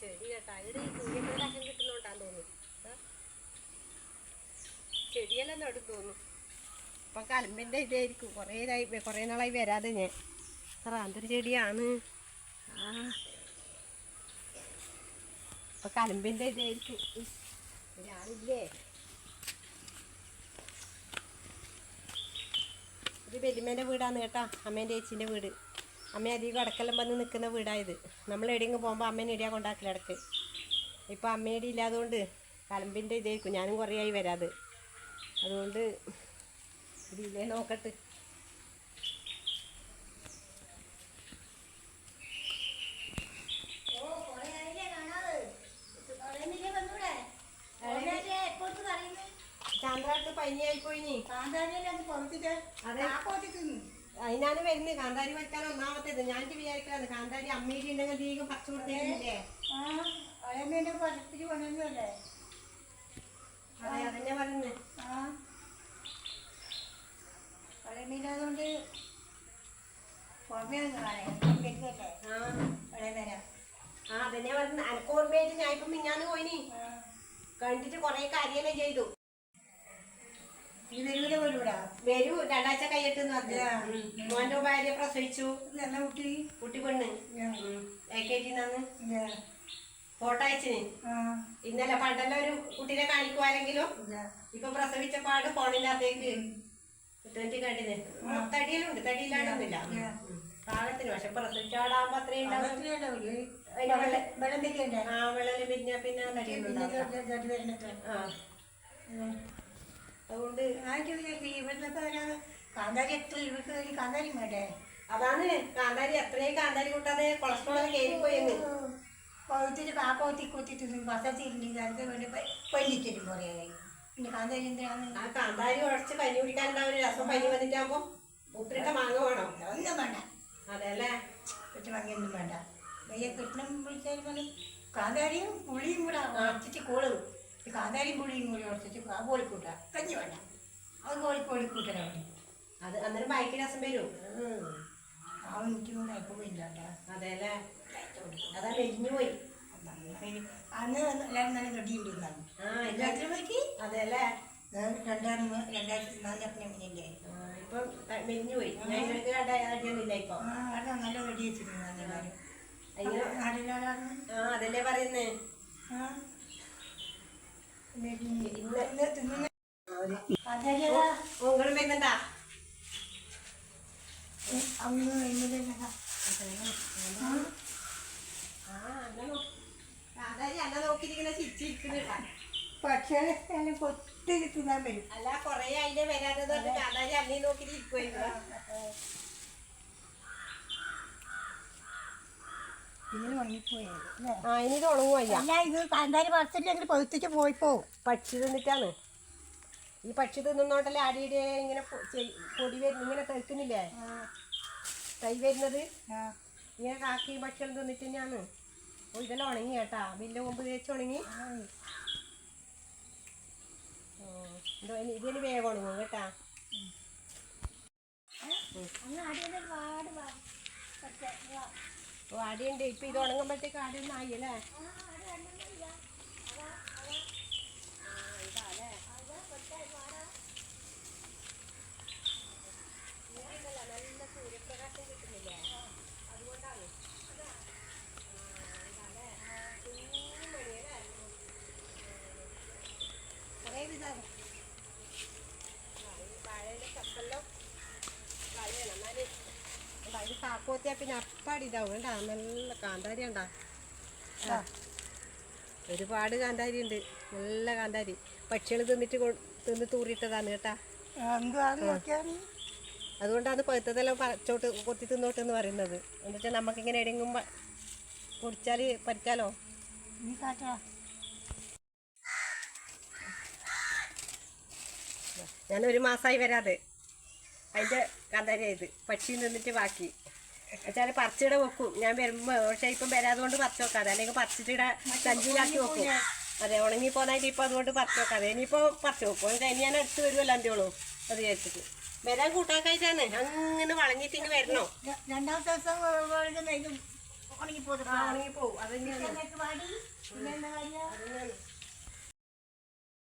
ചെടി കേട്ടാ. ഇത് കുഞ്ഞിന്റെ കഷം കിട്ടുന്നോണ്ടാന്ന് തോന്നുന്നു. ചെടിയെല്ലാം നടും തോന്നുന്നു. ഇപ്പം കലമ്പിന്റെ ഇതായിരിക്കും. കുറേ ഇതായി കുറേ നാളായി വരാതെ ഞാൻ. എന്തൊരു ചെടിയാണ്. ആ. ഇപ്പം ഇതായിരിക്കും. ഞാനില്ലേ ഇത് വീടാണ് കേട്ടാ. അമ്മേന്റെ ചേച്ചീന്റെ വീട്. അമ്മ അധികം ഇടക്കെല്ലാം വന്ന് നിൽക്കുന്ന വീടായത്. നമ്മൾ എവിടെയെങ്കിലും പോകുമ്പോൾ അമ്മേനെ ഇടിയാ കൊണ്ടാക്കില്ല ഇടയ്ക്ക്. ഇപ്പം അമ്മയുടെ ഇല്ലാതുകൊണ്ട് കലമ്പിന്റെ ഇതായിരിക്കും ഞാനും കുറേ ആയി വരാത്. അതുകൊണ്ട് ഇതില്ലേ നോക്കട്ട്. ചാന്ദ്രാട്ട് പനിയായി പോയിനി അതെ. അതിനാണ് വരുന്നത്. കാന്താരി വയ്ക്കാൻ ഒന്നാമത്തേത്. ഞാൻ വിചാരിക്കാണ് കാന്താരി അമ്മയുടെ ഉണ്ടെങ്കിൽ അധികം പച്ച കൊടുത്തേക്കില്ലേ അതെ അതന്നെ പറയുന്നത് കൊണ്ട് ആ. ആ അതന്നെ പറയുന്നത് അനക്കോർമ്മയായിട്ട് ഞാൻ ഇപ്പം മിഞ്ഞാന്ന് പോയിനി. കണ്ടിട്ട് കുറേ കാര്യമല്ലേ ചെയ്തു. ഇവരുടെ പോലൂടാ വരൂ. രണ്ടാഴ്ച കഴിയട്ടെന്ന് പറഞ്ഞു. ആ. മോന്റെ ഭാര്യ പ്രസവിച്ചു. നല്ല കുട്ടി. കുട്ടി പെണ്ണ്. എ കെ ജിന്നാന്ന് ഫോട്ടോ അയച്ചിന്. ഇന്നലെ പണ്ടെല്ലാം ഒരു കുട്ടീനെ കാണിക്കുവാരെങ്കിലും ഇപ്പൊ പ്രസവിച്ച പാട് ഫോണില്ലാത്തേക്ക് ട്വന്റി കണ്ടിന്. തടിയിലുണ്ട് തടിയില്ലാണ്ടൊന്നുമില്ല. പാകത്തിന് പക്ഷെ പ്രസവിച്ച പാടാകുമ്പോ അത്രയും വെള്ള- ആ പിന്നെ പിന്നെ തടിയൊന്നും ഉണ്ടാവില്ല. ആ അതുകൊണ്ട് കാന്താരി എത്ര ഇവർക്ക് ഒരു കാന്താരി വേണ്ടേ അതാണ് കാന്താരി എത്രയും കാന്താരി കൂട്ടാതെ കൊളസ്ട്രോൾ കയറിപ്പോയെന്ന്. പഴുത്തിട്ട് കാപ്പോത്തി കൊത്തിട്ട് വസത്തിരുന്ന് അതിന് വേണ്ടി പല്ലിക്കരുത് കുറേ പിന്നെ കാന്താരി എന്തിനാണ് ആ കാന്താരി ഉടച്ച് പനി കുടിക്കാനുണ്ടാവും ഒരു രസം പനി വന്നിട്ടാകുമ്പോ ഉപ്പിട്ട മാങ്ങ വേണം. ഒന്നും വേണ്ട. അതെ അല്ലേ മാങ്ങയൊന്നും വേണ്ട. വയ്യ കിട്ടണം വിളിച്ചാലും പറഞ്ഞു കാന്താരിയും പുളിയും കൂടെ ഉടച്ചിട്ട് കോളും. ഈ കാന്താരിയും പുളിയും കൂടി ഉടച്ചിട്ട് ആ കോഴിക്കൂട്ട. കഞ്ഞി വേണ്ട. അത് കോഴി കോഴിക്കൂട്ടനെ അത് അന്നേരം ബൈക്ക് രസം വരും. ആ എനിക്കൊന്നും ഇല്ല കേട്ടോ. അതെ മെലിഞ്ഞു പോയി. അന്ന് എല്ലാവരും നല്ല ഉണ്ട് ആ ഇല്ല രാത്രി പോയിട്ട് അതെ അല്ലേ രണ്ടായിരം രണ്ടായിരത്തി നാലിനപ്പനെ മുന്നില്ലേ ഇപ്പം മെലിഞ്ഞു പോയി. ഞാൻ ഇടയ്ക്ക് അടിയൊന്നുമില്ല ഇപ്പൊ. അവിടെ നല്ല റെഡി വെച്ചിരുന്നു എല്ലാവരും അയ്യോ. നാട്ടിലാണ് ആ അതല്ലേ പറയുന്നേ? ആ. പക്ഷേ കൊത്തി തിന്നാൻ വരും അല്ല കൊറേ അതിന്റെ വരാത്തത് കൊണ്ട് കാന്താരി അന്നീ നോക്കിയിട്ട് ഇരിക്കുവായിരുന്നു ഇങ്ങനെ ഉണങ്ങിപ്പോയത് അല്ലേ ആ ഇനി തുടങ്ങും അയ്യ? അല്ല ഇത് കാന്താരി പറിച്ചില്ലെങ്കിൽ പഴുത്തിച്ച് പോയിപ്പോ പക്ഷി തിന്നിട്ടാണ്. ഈ പക്ഷി തിന്നുന്നോണ്ടല്ലേ അടിയുടെ ഇങ്ങനെ പൊടി വരുന്ന ഇങ്ങനെ തെക്കുന്നില്ലേ? തൈ വരുന്നത്? ഇങ്ങനെ കാക്കി ഭക്ഷണം തിന്നിട്ട് തന്നെയാണ്. ഓ ഇതെല്ലാം ഉണങ്ങി കേട്ടാ. വലിയ കൊമ്പ് തേച്ച് ഉണങ്ങി. ഇതിന് വേഗം ഉണങ്ങും കേട്ടാ. ഓ അടിയുണ്ട് ഇപ്പൊ ഇത് ഉണങ്ങുമ്പോഴത്തേക്ക് അടിയൊന്നും ആയില്ലേ? ഇത് കാക്കോത്തിയാ പിന്നെ അപ്പാടി ഇതാവും. കേട്ടാ നല്ല കാന്താരി ഉണ്ടാ ഒരുപാട് കാന്താരി ഉണ്ട് നല്ല കാന്താരി. പക്ഷികൾ തിന്നിട്ട് തിന്ന് തൂറിയിട്ടതാണ് കേട്ടാ. അതുകൊണ്ടാണ് പഴുത്തതെല്ലാം പറിച്ചോട്ട് കൊത്തി തിന്നോട്ട് എന്ന് പറയുന്നത്. എന്നിട്ട് നമുക്കിങ്ങനെ എവിടെയെങ്കിലും പൊടിച്ചാൽ കുടിച്ചാൽ ഞാനൊരു മാസമായി വരാതെ. അതിന്റെ കാന്താരി ഇത്. പക്ഷി നിന്നിട്ട് ബാക്കി. വെച്ചാൽ പറിച്ചിട വെക്കും. ഞാൻ വരുമ്പോൾ പക്ഷേ ഇപ്പം വരാതെ കൊണ്ട് പറിച്ച് വെക്കാതെ. അല്ലെങ്കിൽ പറിച്ചിട്ടിട സഞ്ചിയിലാക്കി വെക്കും. അതെ ഉണങ്ങി പോന്നായിട്ട് ഇപ്പം അതുകൊണ്ട് പറിച്ച് വെക്കാതെ. ഇനിയിപ്പോൾ പറിച്ച് വെക്കും. കഴിഞ്ഞ് ഇനി ഞാൻ അടുത്ത് വരുമല്ലോ അന്ത്യോളൂ അത് വിചാരിച്ചിട്ട്. വരാൻ കൂട്ടാക്കായിട്ടാണ്. അങ്ങനെ വളഞ്ഞിട്ട് ഇങ്ങ് വരണോ? രണ്ടാം രണ്ടാമത്തെ ദിവസം വഴുകുന്ന ഇത് ഉണങ്ങി പോകും ആ ഉണങ്ങി പോവും അത് തന്നെയാണ്. വാടി. പിന്നെ എന്താ അത് തന്നെയാണ്